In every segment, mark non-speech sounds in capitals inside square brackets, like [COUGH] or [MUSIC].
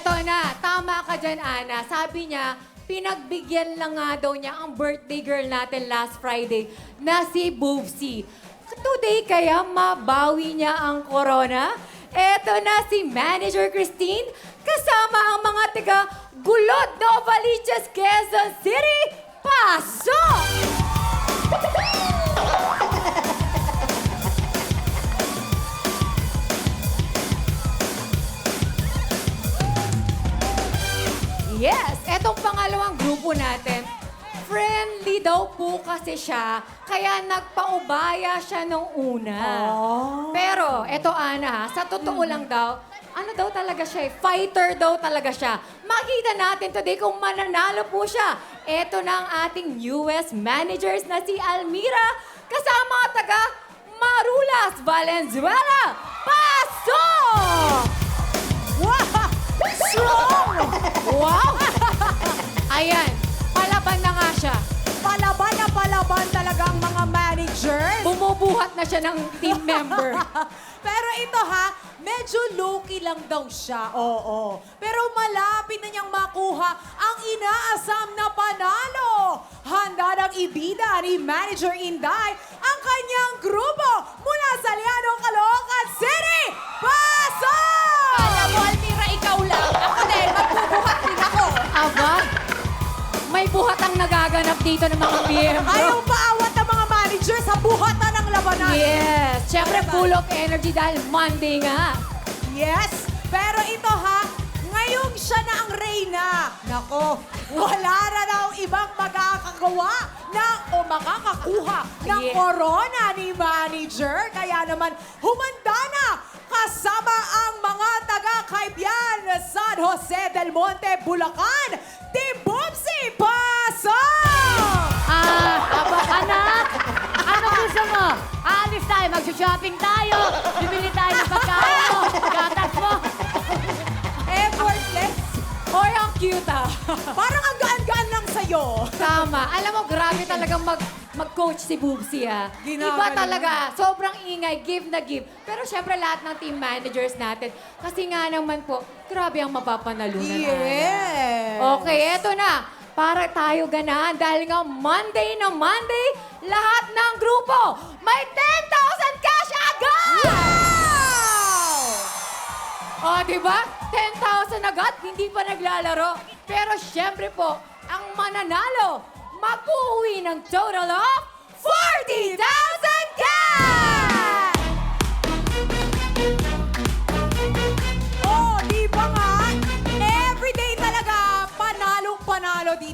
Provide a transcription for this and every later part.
Eto na, tama ka dyan, Ana. Sabi niya, pinagbigyan lang nga daw niya ang birthday girl natin last Friday na si Boobsy. Today kaya mabawi niya ang corona? Eto na si Manager Christine kasama ang mga taga Gulod, Novaliches, Quezon City. Pasok! [LAUGHS] Yes, etong pangalawang grupo natin, friendly daw po kasi siya, kaya nagpaubaya siya nung una. Pero, eto Ana, sa totoo lang daw, ano daw talaga siya, eh, fighter daw talaga siya. Makita natin today kung mananalo po siya. Eto na ang ating newest managers na si Almira, kasama taga Marulas, Valenzuela. Pasok! Wow! Wow! [LAUGHS] Ayan, palaban na nga siya. Palaban na palaban talaga ang mga managers. Bumubuhat na siya ng team member. [LAUGHS] Pero ito ha, medyo low-key lang daw siya. Oo. Pero malapit na niyang makuha ang inaasam na panalo. Handa ng ibida ni Manager Inday ang kanyang grupo mula sa Liano, Caloocan dito ng mga miyembro. Ayaw paawat ng mga managers sa buhatan ng labanan. Yes, syempre full of energy dahil Monday nga. Yes! Pero ito ha, ngayong siya na ang reyna. Nako, wala na daw ibang makakagawa ng o makakakuha ng Yeah. corona ni manager. Kaya naman, humanda na kasama ang mga taga-Kaibian San Jose del Monte, Bulacan. Tayo, mag-shopping tayo. Bibili tayo ng pagkain mo, gatas mo. Effortless. Hoy, ang cute ah. Parang ang gaan-gaan lang sa'yo. Tama. Alam mo, grabe talagang mag, mag-coach si Boobsy ah. Iba talaga. Sobrang ingay, give na give. Pero syempre lahat ng team managers natin, kasi nga naman po, grabe ang mapapanalunan. Ana. Yes. Okay, eto na. Para tayo ganahan dahil nga Monday na Monday, lahat ng grupo may 10,000 cash agad! Wow! O, di ba? 10,000 agad, hindi pa naglalaro. Pero syempre po, ang mananalo, mag-uwi ng total of 40,000 cash!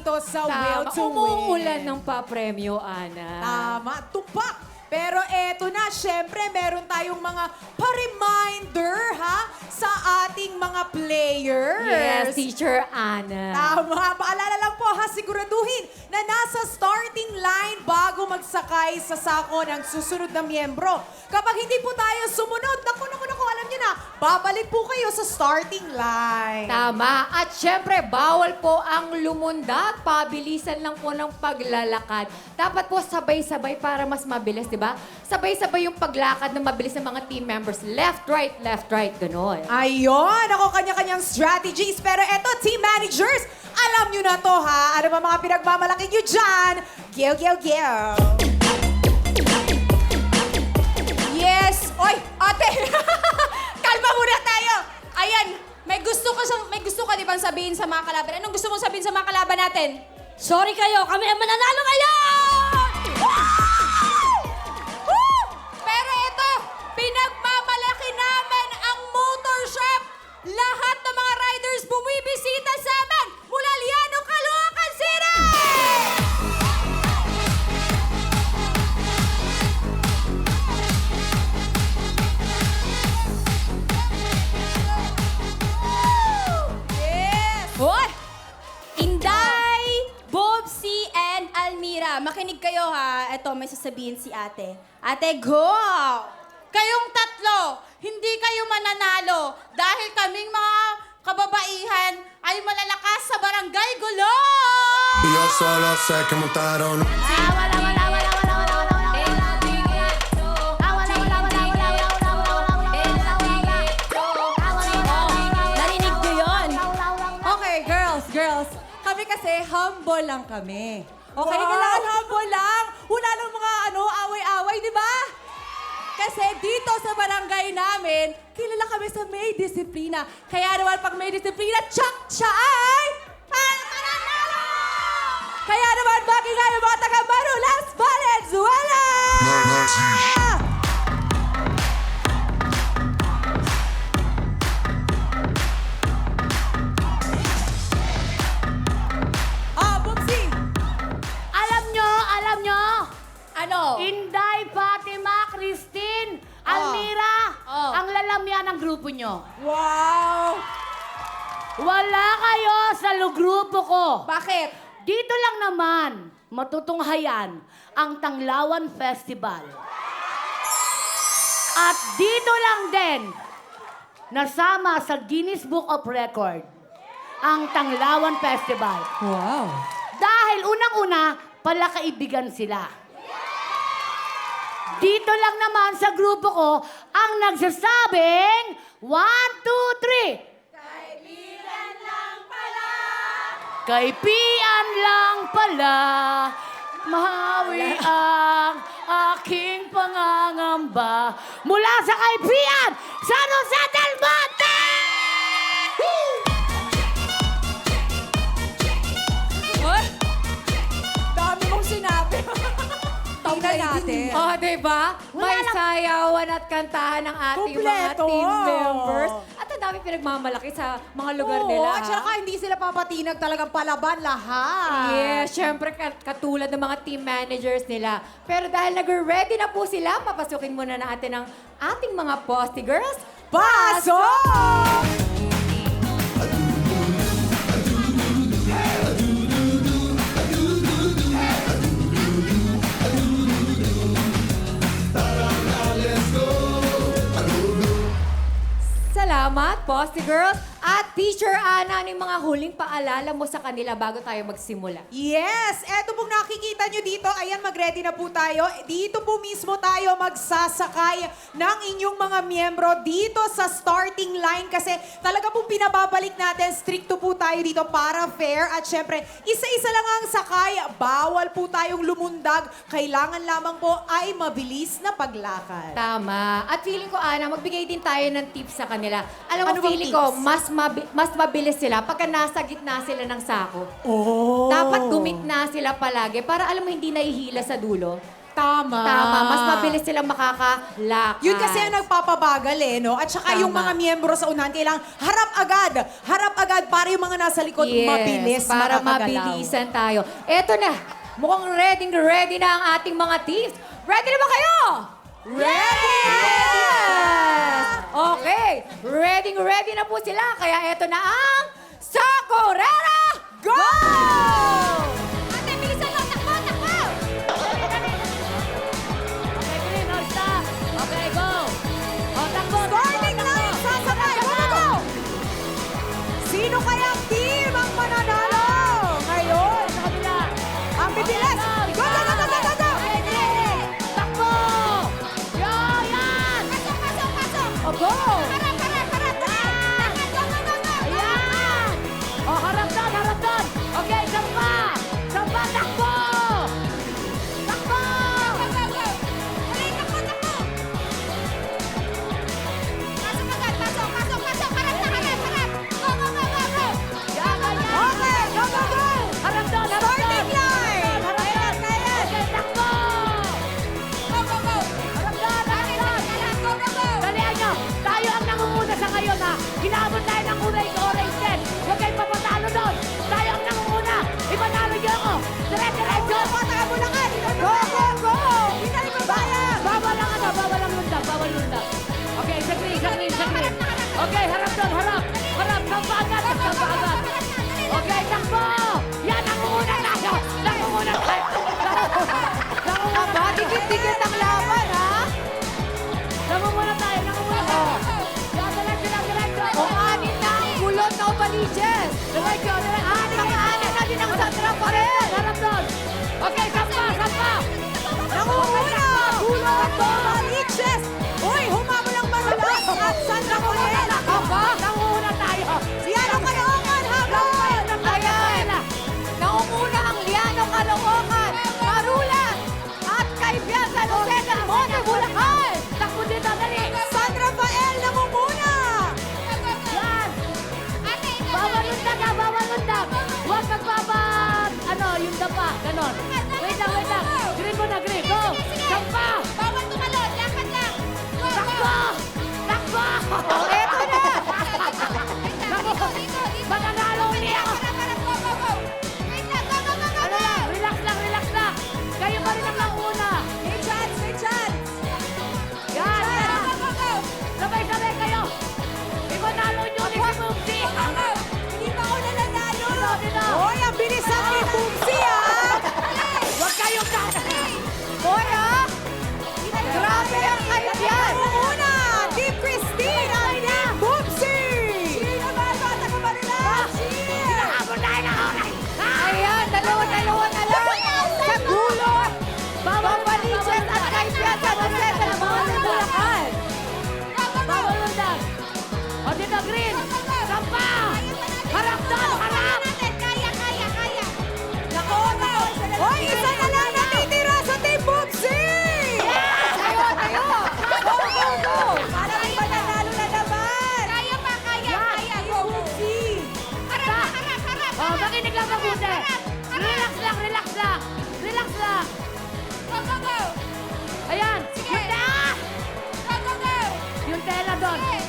Dito sa Will Tama, to umuulan Win. ng papremyo, Ana. Tama, tupak. Pero eto na, syempre, meron tayong mga pa-reminder, ha? Sa ating mga players. Yes, Teacher Ana. Tama. Paalala lang po ha, siguraduhin na nasa starting line bago magsakay sa sako ng susunod na miyembro. Kapag hindi po tayo sumunod, naku, naku, naku, alam niyo na, babalik po kayo sa starting line. Tama. At syempre, bawal po ang lumundag. Pabilisan lang po ng paglalakad. Dapat po sabay-sabay para mas mabilis, di ba? Sabay-sabay yung paglakad na mabilis ng mga team members. Left, right, left, right, gano'n. Ayun, ako kanya-kanyang strategies. Pero eto, team managers, alam nyo na to ha. Ano ba mga pinagmamalaki nyo dyan? Gil, gil, gil. Sorry kayo, kami ang mananalo may sasabihin si ate. Ate, go! Kayong tatlo, hindi kayo mananalo dahil kaming mga kababaihan ay malalakas sa barangay Gulo! Yo solo sé que montaron Ah, wala, wala, wala, wala, wala, wala, wala, wala. Ah, wala, wala, wala, wala, wala, wala, wala, wala, wala, wala, Narinig ko yun. wala, wala, kami kasi humble lang kami. Okay, Wow. kailangan humble lang. Kasi dito sa barangay namin, kilala kami sa may disiplina. Kaya naman pag may disiplina, tsak siya ay! Kaya naman, bagay nga yung mga taga matutunghayan ang Tanglawan Festival. At dito lang din, nasama sa Guinness Book of Record, ang Tanglawan Festival. Wow. Dahil unang-una, palakaibigan sila. Dito lang naman sa grupo ko ang nagsasabing 1, 2, 3, Kaibigan lang pala. Mahawi ang aking pangangamba mula sa kaibigan sa Rosa del Monte! Ay! Dami mong sinabi. [LAUGHS] Tingnan natin. Oh, di ba? May sayawan at kantahan ng ating Kumpleto. mga team members. Dami pinagmamalaki sa mga lugar Oo, nila. at ha? saka hindi sila papatinag talagang palaban lahat. Yes, syempre kat- katulad ng mga team managers nila. Pero dahil nag-ready na po sila, papasukin muna natin ang ating mga Posty Girls. Pasok! Salamat, Posty Girls. At Teacher Ana, ano yung mga huling paalala mo sa kanila bago tayo magsimula? Yes! Eto pong nakikita nyo dito, ayan, mag-ready na po tayo. Dito po mismo tayo magsasakay ng inyong mga miyembro dito sa starting line kasi talaga pong pinababalik natin, stricto po tayo dito para fair. At syempre, isa-isa lang ang sakay. Bawal po tayong lumundag. Kailangan lamang po ay mabilis na paglakad. Tama. At feeling ko, Ana, magbigay din tayo ng tips sa kanila. Alam mo, Ano bang feeling ko, tips? mas, mabi- mas mabilis sila pagka nasa gitna sila ng sako. Oh! Dapat gumitna sila palagi para alam mo hindi nahihila sa dulo. Tama. Tama. Mas mabilis silang makakalakad. Yun kasi ang nagpapabagal eh, no? At saka yung Tama. mga miyembro sa unahan, kailangan harap agad. Harap agad para yung mga nasa likod Yes, mabilis para makakagalaw. mabilisan tayo. Eto na. Mukhang ready ready na ang ating mga teams. Ready na ba kayo? Ready! Okay. Ready ready na po sila. Kaya eto na ang Sakurera Sampa agad. Okay, takbo! Yan, nangunguna tayo! Nangunguna tayo! Aba, dikit-dikit ang laban, ha? Nangunguna tayo, nangunguna tayo. Diretso lang, diretso. O anin na ang kulot na upaliches. Diretso, diretso. Ang anin na din ang Sandra pa rin. Harap doon. Okay, sampa, Dapa, ganon. Wait lang, wait lang. Grip mo na, grip. Go! Dapa! Bawal tumalon, lakad lang. Go, go! Takbo! Takbo! Okay.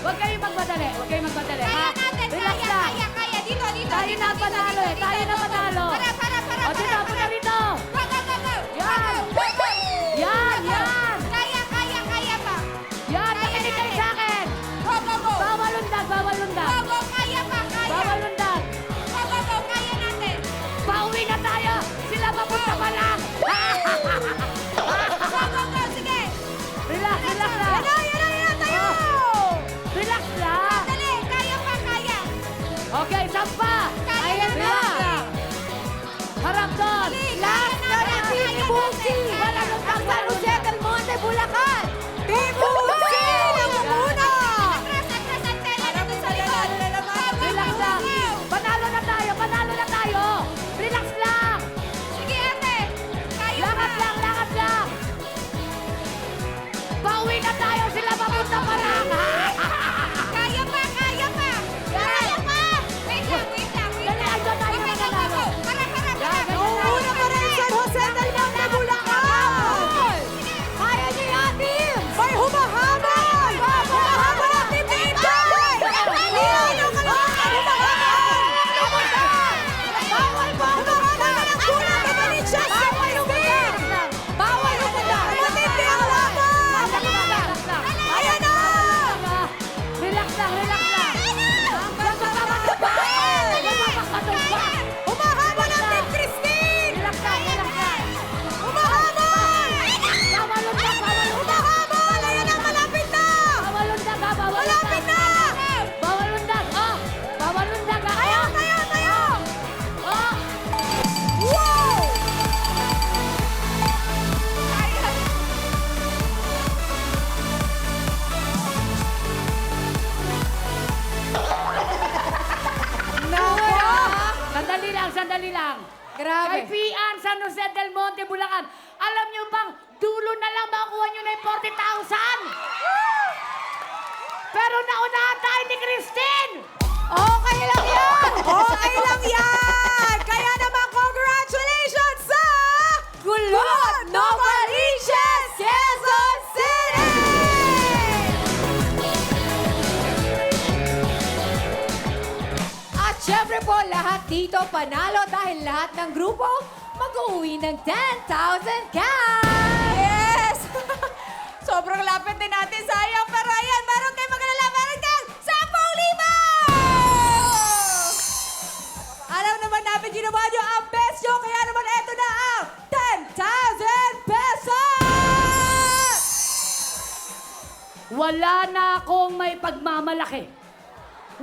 Huwag kayong magmadali. Huwag kayong Okay, sampa. Kaya Ayan na. Harap doon. Lang, sandali lang. Grabe. Kay Pian, San Jose del Monte, Bulacan. Alam niyo bang, dulo na lang makukuha niyo na yung 40,000? Pero naunahan tayo ni Christine! Okay lang yan. Okay lang yan! Kaya naman, congratulations sa Gulot, Novaliches, lahat dito panalo dahil lahat ng grupo mag-uwi ng 10,000 cash! Yes! [LAUGHS] Sobrang lapit din natin, sayang. Pero ayan, meron kayo magalala, meron kayong 10,000! Alam naman namin, ginawa nyo ang best nyo, kaya naman eto na ang 10,000 pesos! Wala na akong may pagmamalaki.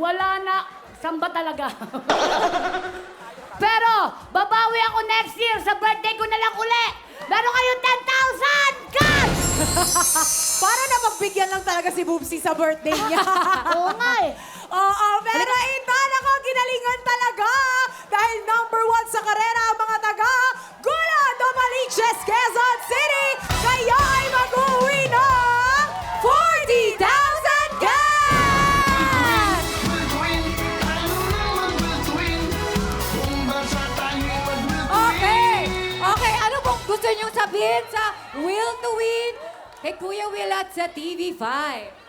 Wala na. Saan ba talaga? [LAUGHS] Pero, babawi ako next year sa birthday ko na lang uli. Meron kayong 10,000 cash! [LAUGHS] Para na magbigyan lang talaga si Boopsy sa birthday niya. [LAUGHS] Oo nga eh. Oo, pero ito, nako, ginalingan talaga. Dahil number one sa karera ang mga taga Gula Domaliches, Quezon City. Kaya ay mag-uwi ng sabihin sa Will to Win kay Kuya Will at sa TV5? Maraming maraming salamat